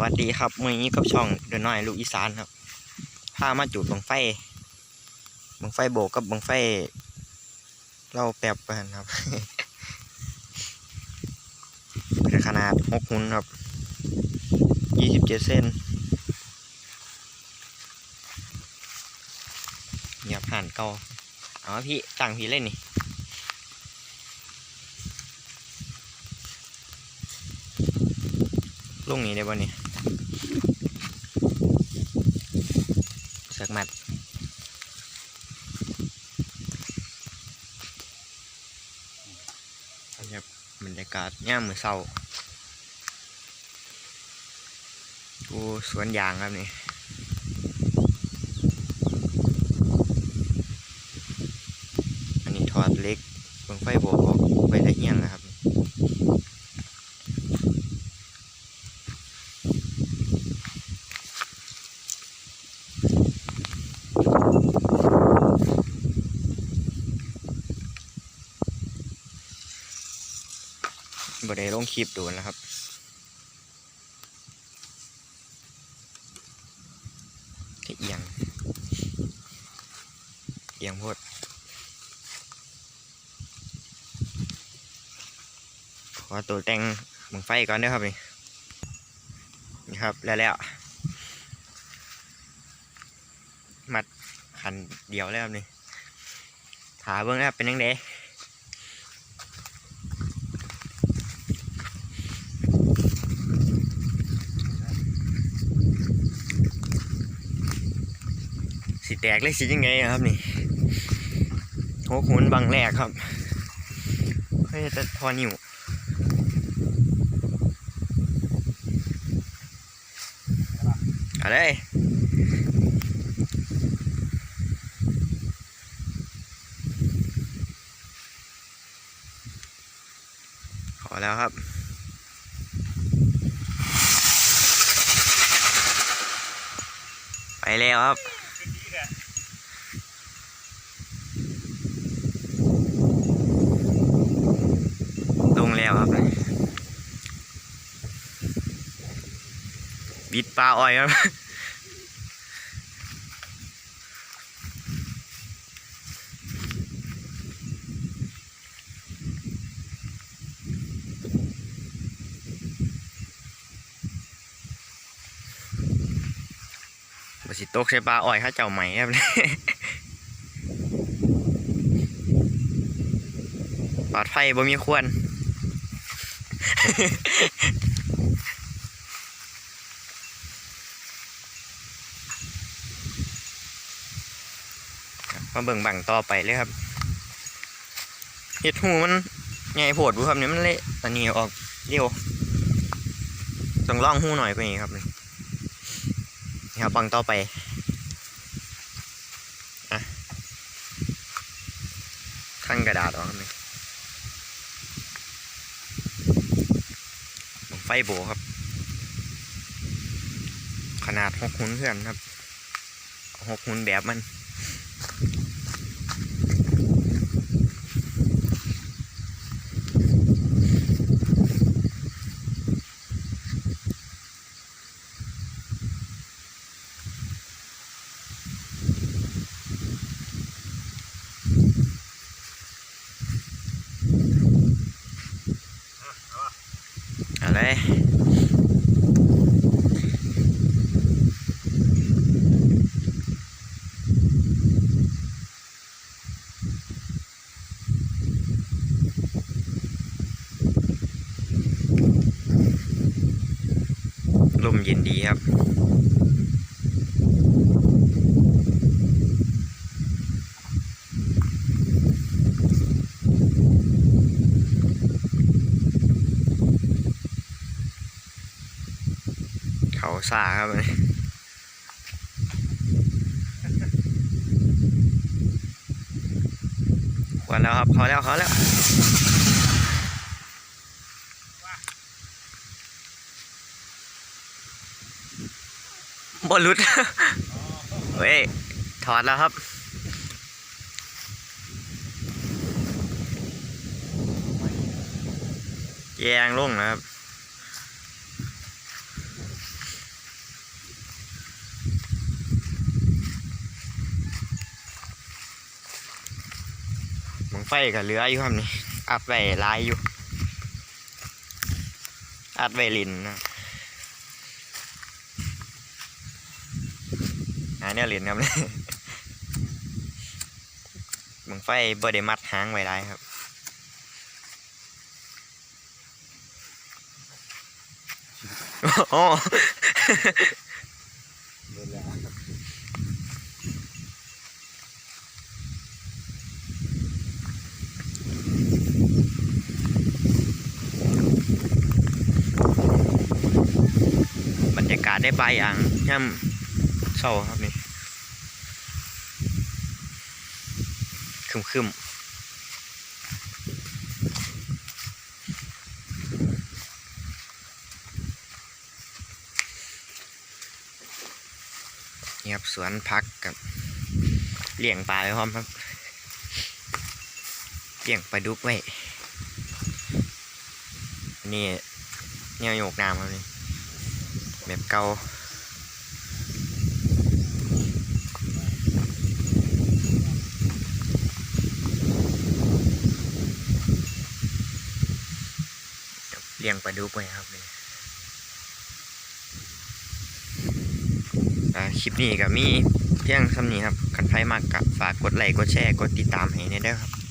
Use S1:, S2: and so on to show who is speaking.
S1: วัสดีครับมือนี้กับช่องเดินน้อยลูกอีสานครับพามาจุดบังไฟบังไฟโบกกับบังไฟเล่าแป๊บกันครับเป็นขนาดหกหุ่นครับยี่สิบเจ็ดเส้นเหยียบผ่านเกาเอาพี่ตั้งพี่เล่นนี่ลงนี้ได้ป่ะเนี่ยสักมัดครั บรรยากาศย่ามมือเศร้าดูสวนยางครับนี่อันนี้ถอดเล็กเบิ่งไฟโบกออกไปได้เฮี้ยงนะครับ บได้ลงคลิปดูนะครับเอียงเอียงพดขอตัวแต่งบังไฟก่อนเด้อครับนี่นี่ครับแล้วแล้วมัดขันเดียวแล้วครับนี่ถาเบิ้องนะครับเป็นยังไง แตกเลยสิยังไงครับนี่โหขุนบังแรกครับเฮ้ยจะทอนิวอะไรขอแล้วครับไปแล้วครับ ลงแล้ วครับบิดปลาอ้อยครับบสิตกใส่ปลาอ้อยข้าเจ้าใหม่ครับปลอดภัยบ่มีควร มาเบิ่งบังต่อไปเลยครับเห็ดหูมันใหญ่โผดบุครับเนี่ยมันเละอันนี้ออกเร็วต้องล่องหูหน่อยกว่านี้ครับนี่นี่ครับบังต่อไปอะขั้นกระดาษออกนี่บังไฟ โบครับ ขนาดหกหุ่นเพื่อนครับหกหุ่นแบบมัน เลยลมเย็นดีครับ ซ่าครับขวดแล้วครับเขาแล้วเขาแล้วบอลลุดเฮ้ยถอดแล้วครับแยงลงนะครับ ฟกับเหลืออยู่ครับนี่อัดไว้ลายอยู่ อัดไว้ลินนะหาเนี่ยลินครับบังไฟบ่ได้มัดหางไว้ได้ครับโอ้
S2: เวลา
S1: บรรยากาศ ได้บายอย่างย่ำเศร้าครับนี่คึมคึมนี่ครับสวนพักกับเลี้ยงปลาไว้พร้อมครับเลี้ยงปลาดุกไว้อันนี่แนวโยกน้ำครับนี่ แบบเก่าเลี้ยงปลาดุกไว้ครับนี่คลิปนี้ก็มีเพียงคำนี้ครับคันไพ่มากกะฝากกดไลค์กดแชร์กดติดตามให้ในด้อครับ